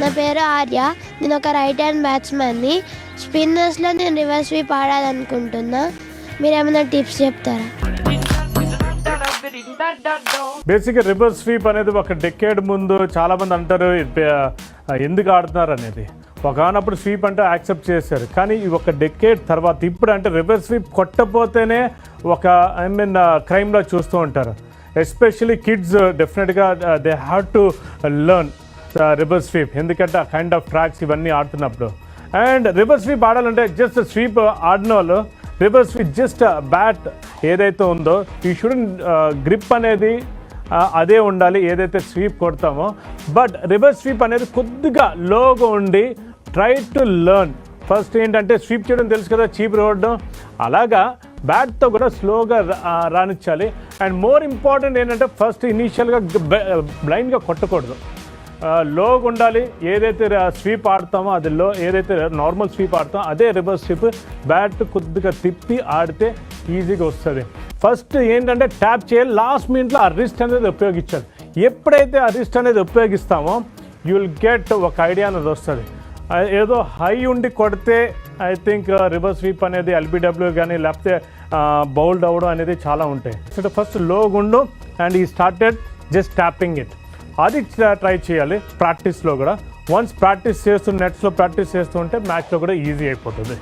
నా పేరు ఆర్య నేను ఒక రైట్ హ్యాండ్ బ్యాట్స్మెన్ని స్పిన్నర్స్లో నేను రివర్స్ స్వీప్ ఆడాలనుకుంటున్నా మీరు ఏమైనా టిప్స్ చెప్తారా బేసిక్గా రివర్స్ స్వీప్ అనేది ఒక డెకేడ్ ముందు చాలామంది అంటారు ఎందుకు ఆడుతున్నారు అనేది ఒకనప్పుడు స్వీప్ అంటే యాక్సెప్ట్ చేశారు. కానీ ఈ ఒక డెకేడ్ తర్వాత ఇప్పుడు అంటే రివర్స్ స్వీప్ కొట్టపోతేనే ఒక ఐ మీన్ క్రైమ్లో చూస్తూ ఉంటారు. ఎస్పెషలీ కిడ్స్ డెఫినెట్గా they have to learn reverse sweep. ఎందుకంటే ఆ కైండ్ ఆఫ్ ట్రాక్స్ ఇవన్నీ ఆడుతున్నప్పుడు. అండ్ రివర్స్ స్వీప్ ఆడాలంటే జస్ట్ స్వీప్ ఆడిన వాళ్ళు రివర్స్ స్వీప్ జస్ట్ బ్యాట్ ఏదైతే ఉందో ఈ షుడ్ గ్రిప్ అనేది అదే ఉండాలి ఏదైతే స్వీప్ కొడతామో. బట్ రివర్స్ స్వీప్ అనేది కొద్దిగా లోగా ఉండి ట్రై టు లెర్న్ ఫస్ట్ ఏంటంటే స్వీప్ చేయడం తెలుసు కదా చీప్ రోడ్డం అలాగా బ్యాట్తో కూడా స్లోగా రానిచ్చాలి. అండ్ మోర్ ఇంపార్టెంట్ ఏంటంటే ఫస్ట్ ఇనీషియల్గా బ్లైండ్గా కొట్టకూడదు. లోగా ఉండాలి. ఏదైతే స్వీప్ ఆడతామో అది లో ఏదైతే నార్మల్ స్వీప్ ఆడతామో అదే రివర్స్ స్వీప్ బ్యాట్ కొద్దిగా తిప్పి ఆడితే ఈజీగా వస్తుంది. ఫస్ట్ ఏంటంటే ట్యాప్ చేయాలి. లాస్ట్ మినిట్లో ఆ రిస్ట్ అనేది ఉపయోగించాలి. ఎప్పుడైతే ఆ రిస్ట్ అనేది ఉపయోగిస్తామో యూ విల్ గెట్ ఒక ఐడియా అనేది వస్తుంది. ఏదో హై ఉండి కొడితే ఐ థింక్ రివర్స్ స్వీప్ అనేది ఎల్బిడబ్ల్యూ కానీ లేకపోతే బౌల్డ్ అవ్వడం అనేది చాలా ఉంటాయి సో ఫస్ట్లో గుండు అండ్ ఈ స్టార్టెడ్ జస్ట్ ట్యాపింగ్ ఇట్ అది ట్రై చేయాలి ప్రాక్టీస్లో కూడా వన్స్ ప్రాక్టీస్ చేస్తూ నెట్స్లో ప్రాక్టీస్ చేస్తూ ఉంటే మ్యాచ్లో కూడా ఈజీ అయిపోతుంది